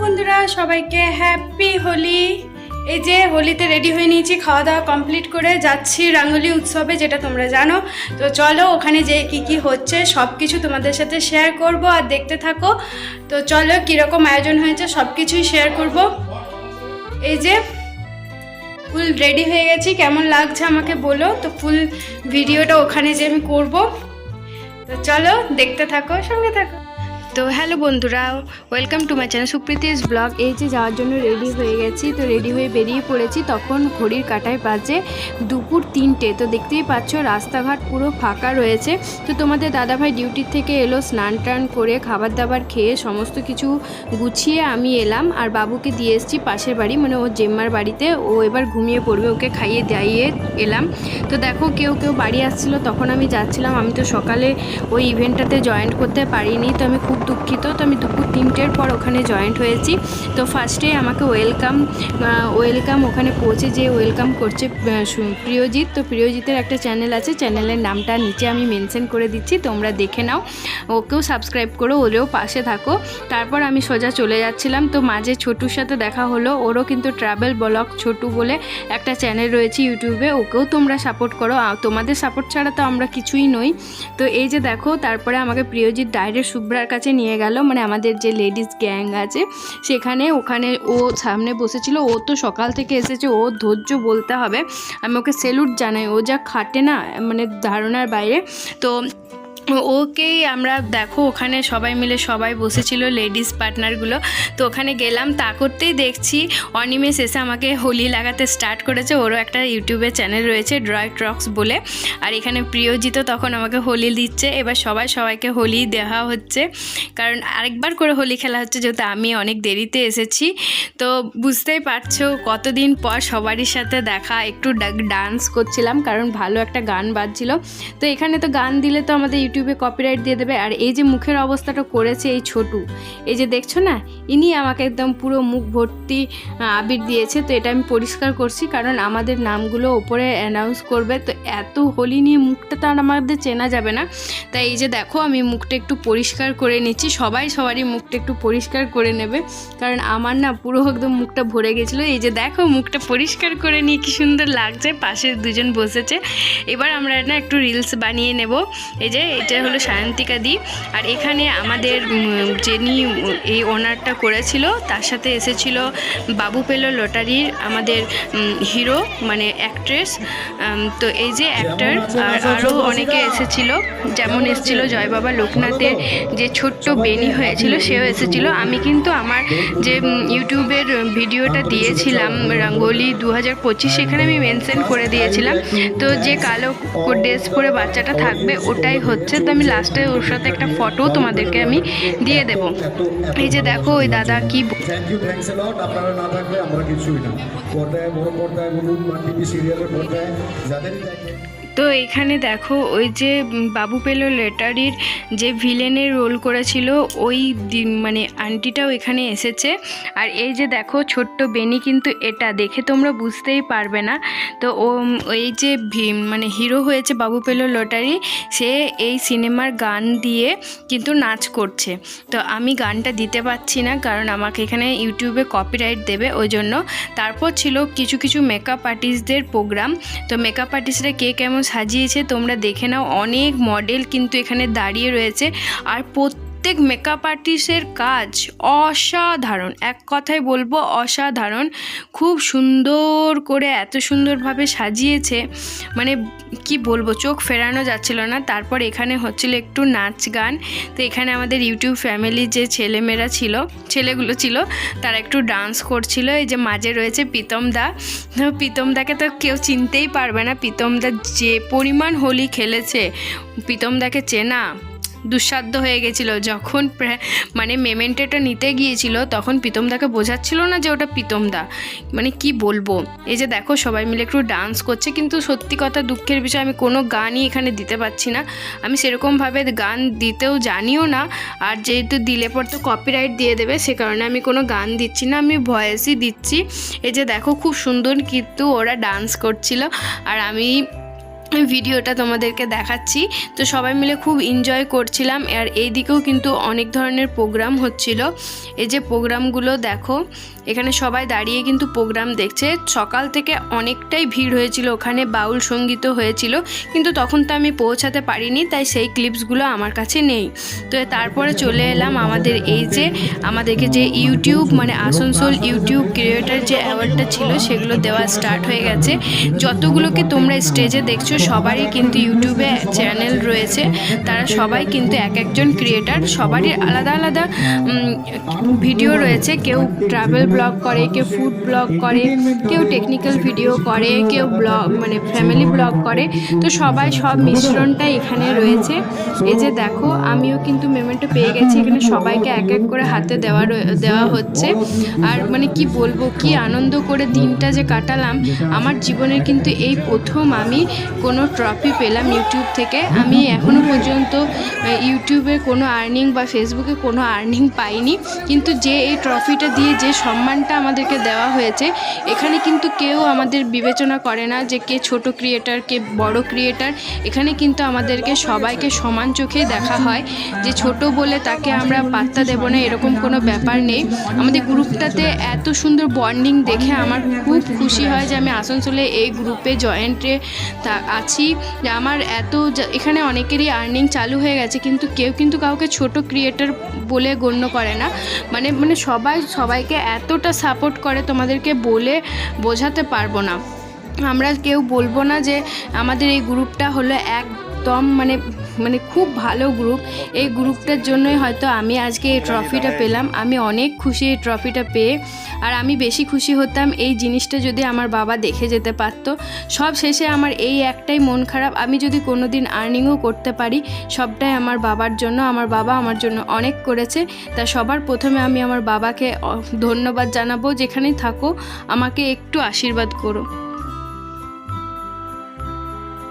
বন্ধুরা, সবাইকে হ্যাপি হোলি এই যে হোলিতে রেডি হয়ে নিয়েছি খাওয়া দাওয়া কমপ্লিট করে যাচ্ছি রাঙ্গলি উৎসবে, যেটা তোমরা জানো। তো চলো, ওখানে যে কি কি হচ্ছে সব কিছু তোমাদের সাথে শেয়ার করব আর দেখতে থাকো। তো চলো, কীরকম আয়োজন হয়েছে সব কিছুই শেয়ার করব। এই যে, ফুল রেডি হয়ে গেছি, কেমন লাগছে আমাকে বলো। তো ফুল ভিডিওটা ওখানে যে আমি করব। তো চলো, দেখতে থাকো, সঙ্গে থাকো। তো হ্যালো বন্ধুরা welcome to my channel Supriti's blog এই যে যাওয়ার জন্য রেডি হয়ে গেছি, তো রেডি হয়ে বেরিয়ে পড়েছি, তখন ঘড়ির কাটায় বাজে দুপুর তিনটে। তো দেখতেই পাচ্ছ, রাস্তাঘাট পুরো ফাঁকা রয়েছে। তো তোমাদের দাদাভাই ডিউটির থেকে এলো, স্নান টান করে খাবার দাবার খেয়ে সমস্ত কিছু গুছিয়ে আমি এলাম। আর বাবুকে দিয়ে এসেছি পাশের বাড়ি মানে ওর জেম্মার বাড়িতে। ও এবার ঘুমিয়ে পড়বে, ওকে খাইয়ে দাইয়ে এলাম। তো দেখো, কেউ কেউ বাড়ি আসছিল, তখন আমি যাচ্ছিলাম। আমি তো সকালে ওই ইভেন্টটাতে জয়েন করতে পারিনি, তো আমি খুব দুঃখিত। তো আমি দুপুর তিনটের পর ওখানে জয়েন্ট হয়েছি। তো ফার্স্টে আমাকে ওয়েলকাম ওয়েলকাম ওখানে পৌঁছে যে ওয়েলকাম করছে প্রিয়জিৎ। তো প্রিয়জিতের একটা চ্যানেল আছে। চ্যানেলের নামটা নিচে আমি মেনশন করে দিচ্ছি। তোমরা দেখে নাও। ওকেও সাবস্ক্রাইব করো ওরেও পাশে থাকো। তারপর আমি সোজা চলে যাচ্ছিলাম। তো মাঝে ছোটুর সাথে দেখা হলো। ওরও কিন্তু ট্রাভেল ব্লগ ছোটু বলে একটা চ্যানেল রয়েছে ইউটিউবে। ওকেও তোমরা সাপোর্ট করো। তোমাদের সাপোর্ট ছাড়া তো আমরা কিছুই নই। তো এই যে দেখো, তারপরে আমাকে প্রিয়জিৎ ডাইরেক্ট শুভ্রার কাছে নিয়ে গেল। মানে আমাদের যে লেডিস গ্যাং আছে, সেখানে ওখানে ও সামনে বসেছিল। ও তো সকাল থেকে এসেছে, ও ধৈর্য বলতে হবে। আমি ওকে সেলুট জানাই। ও যা খাটে না মানে ধারণার বাইরে। তো ওকেই আমরা দেখো, ওখানে সবাই মিলে সবাই বসেছিল লেডিস পার্টনারগুলো তো ওখানে গেলাম, তা করতেই দেখছি অনিমেষ এসে আমাকে হোলি লাগাতে স্টার্ট করেছে। ওরও একটা ইউটিউবে চ্যানেল রয়েছে ড্রয় ট্রক্স বলে। আর এখানে প্রিয়জিৎ তখন আমাকে হোলি দিচ্ছে। এবার সবাই সবাইকে হোলি দেওয়া হচ্ছে। কারণ আরেকবার করে হোলি খেলা হচ্ছে, যেহেতু আমি অনেক দেরিতে এসেছি। তো বুঝতেই পারছ, কতদিন পর সবারই সাথে দেখা, একটু ডান্স করছিলাম, কারণ ভালো একটা গান বাজছিল। তো এখানে তো গান দিলে তো আমাদের ইউটিউবে কপিরাইট দিয়ে দেবে। আর এই যে মুখের অবস্থাটা করেছে এই ছোটু, এই যে দেখছ না, ইনি আমাকে একদম পুরো মুখ ভর্তি আবির দিয়েছে। তো এটা আমি পরিষ্কার করছি, কারণ আমাদের নামগুলো ওপরে অ্যানাউন্স করবে। তো এত হোলি নিয়ে মুখটা তো আর আমাদের চেনা যাবে না। তাই এই যে দেখো, আমি মুখটা একটু পরিষ্কার করে নিচ্ছি। সবাই সবারই মুখটা একটু পরিষ্কার করে নেবে। কারণ আমার না পুরো একদম মুখটা ভরে গেছিল। এই যে দেখো, মুখটা পরিষ্কার করে নিয়ে কি সুন্দর লাগছে। পাশে দুজন বসেছে। এবার আমরা না একটু রিলস বানিয়ে নেব। এই যে এটা হলো সায়ন্তিকা দি। আর এখানে আমাদের যিনি এই ওনারটা করেছিল তার সাথে এসেছিল বাবু পেল লটারির আমাদের হিরো মানে অ্যাক্ট্রেস তো এই যে অ্যাক্টার আর আরও অনেকে এসেছিল। যেমন এসেছিল জয় বাবা লোকনাথের যে ছোট্ট বেনি হয়েছিল সেও এসেছিল। আমি কিন্তু আমার যে ইউটিউবের ভিডিওটা দিয়েছিলাম রঙ্গোলি দু হাজার পঁচিশ সেখানে আমি মেনশন করে দিয়েছিলাম। তো যে কালো ড্রেস পরে বাচ্চাটা থাকবে ওটাই হচ্ছে তো আমি লাস্টে ওর সাথে একটা ফটো তোমাদেরকে আমি দিয়ে দেব। এই যে দেখো, ওই দাদা কি আমরা কিছুই না। তো এখানে দেখো ওই যে বাবু পেল লেটারির যে ভিলেনের রোল করেছিল, ওই মানে আন্টিটাও এখানে এসেছে। আর এই যে দেখো ছোট্ট বেনি কিন্তু এটা, দেখে তোমরা বুঝতেই পারবে না। তো ও, এই যে মানে হিরো হয়েছে বাবু পেল লটারি, সে এই সিনেমার গান দিয়ে কিন্তু নাচ করছে। তো আমি গানটা দিতে পারছি না, কারণ আমাকে এখানে ইউটিউবে কপিরাইট দেবে ওই জন্য। তারপর ছিল কিছু কিছু মেকআপ আর্টিস্টদের প্রোগ্রাম তো মেকআপ আর্টিস্টরা কে কেমন সাজিয়েছে তোমরা দেখে নাও অনেক মডেল কিন্তু এখানে দাঁড়িয়ে রয়েছে। আর প্রত্যেক মেকআপ আর্টিস্টের কাজ অসাধারণ। এক কথায় বলব অসাধারণ। খুব সুন্দর করে এত সুন্দরভাবে সাজিয়েছে। মানে কি বলব, চোখ ফেরানো যাচ্ছিল না। তারপর এখানে হচ্ছিল একটু নাচ গান। তো এখানে আমাদের ইউটিউব ফ্যামিলির যে ছেলেমেয়েরা ছিল, ছেলেগুলো ছিল, তারা একটু ডান্স করছিল। এই যে মাঝে রয়েছে প্রীতম দা। প্রীতম দাকে তো কেউ চিনতেই পারবে না। প্রীতম দা যে পরিমাণ হোলি খেলেছে, প্রীতম দাকে চেনা। দুঃসাধ্য হয়ে গেছিল। যখন মানে মেমেন্টেটা নিতে গিয়েছিল, তখন প্রীতমদাকে বোঝাচ্ছিল না যে ওটা প্রীতমদা। মানে কি বলব? এই যে দেখো, সবাই মিলে একটু ডান্স করছে, কিন্তু সত্যি কথা দুঃখের বিষয়, আমি কোনো গানই এখানে দিতে পারছি না। আমি সেরকমভাবে গান দিতেও জানিও না, আর যেহেতু দিলে পর তো কপিরাইট দিয়ে দেবে, সে কারণে আমি কোনো গান দিচ্ছি না, আমি ভয়েসই দিচ্ছি। এই যে দেখো, খুব সুন্দর কিন্তু ওরা ডান্স করছিল, আর আমি ভিডিওটা তোমাদেরকে দেখাচ্ছি। তো সবাই মিলে খুব এনজয় করছিলাম। আর এই দিকেও কিন্তু অনেক ধরনের প্রোগ্রাম হচ্ছিল। এই যে প্রোগ্রামগুলো দেখো, এখানে সবাই দাঁড়িয়ে কিন্তু প্রোগ্রাম দেখছে। সকাল থেকে অনেকটাই ভিড় হয়েছিল, ওখানে বাউল সঙ্গীতও হয়েছিল। কিন্তু তখন তো আমি পৌঁছাতে পারিনি, তাই সেই ক্লিপসগুলো আমার কাছে নেই। তো তারপরে চলে এলাম আমাদের এই যে, আমাদেরকে যে ইউটিউব মানে আসানসোল ইউটিউব ক্রিয়েটার যে অ্যাওয়ার্ডটা ছিল, সেগুলো দেওয়া স্টার্ট হয়ে গেছে। যতগুলোকে তোমরা স্টেজে দেখছ সবারই কিন্তু ইউটিউবে চ্যানেল রয়েছে। তারা সবাই কিন্তু এক একজন ক্রিয়েটার, সবারই আলাদা আলাদা ভিডিও রয়েছে। কেউ ট্রাভেল ব্লগ করে, কেউ ফুড ব্লগ করে, কেউ টেকনিক্যাল ভিডিও করে, কেউ ব্লগ মানে ফ্যামিলি ব্লগ করে। তো সবাই সব মিশ্রণটাই এখানে রয়েছে। এই যে দেখো, আমিও কিন্তু মেমেন্টটা পেয়ে গেছি। এখানে সবাইকে এক এক করে হাতে দেওয়া দেওয়া হচ্ছে। আর মানে কি বলব, কি আনন্দ করে দিনটা যে কাটালাম। আমার জীবনের কিন্তু এই প্রথম আমি কোনো ট্রফি পেলাম ইউটিউব থেকে। আমি এখনও পর্যন্ত ইউটিউবে কোনো আর্নিং বা ফেসবুকে কোনো আর্নিং পাইনি। কিন্তু যে এই ট্রফিটা দিয়ে যে সম্মানটা আমাদেরকে দেওয়া হয়েছে, এখানে কিন্তু কেউ আমাদের বিবেচনা করে না যে কে ছোট ক্রিয়েটার কে বড় ক্রিয়েটার এখানে কিন্তু আমাদেরকে সবাইকে সমান চোখে দেখা হয় যে ছোট বলে তাকে আমরা পাত্তা দেব না, এরকম কোনো ব্যাপার নেই। আমাদের গ্রুপটাতে এত সুন্দর বন্ডিং দেখে আমার খুব খুশি হয় যে আমি আসানসোলে এই গ্রুপে জয়েন্টে আছি। যে আমার এত এখানে অনেকেরই আর্নিং চালু হয়ে গেছে, কিন্তু কেউ কিন্তু কাউকে ছোট ক্রিয়েটার বলে গণ্য করে না। মানে মানে সবাই, সবাইকে এতটা সাপোর্ট করে তোমাদেরকে বলে বোঝাতে পারব না। আমরা কেউ বলব না যে আমাদের এই গ্রুপটা হলো একদম মানে মানে খুব ভালো গ্রুপ এই গ্রুপটার জন্যই হয়তো আমি আজকে এই ট্রফিটা পেলাম। আমি অনেক খুশি এই ট্রফিটা পেয়ে। আর আমি বেশি খুশি হতাম এই জিনিসটা যদি আমার বাবা দেখে যেতে পারতো। সব শেষে আমার এই একটাই মন খারাপ। আমি যদি কোনো দিন আর্নিংও করতে পারি, সবটাই আমার বাবার জন্য, আমার বাবা আমার জন্য অনেক করেছে। তা সবার প্রথমে আমি আমার বাবাকে ধন্যবাদ জানাব। যেখানেই থাকো, আমাকে একটু আশীর্বাদ করো।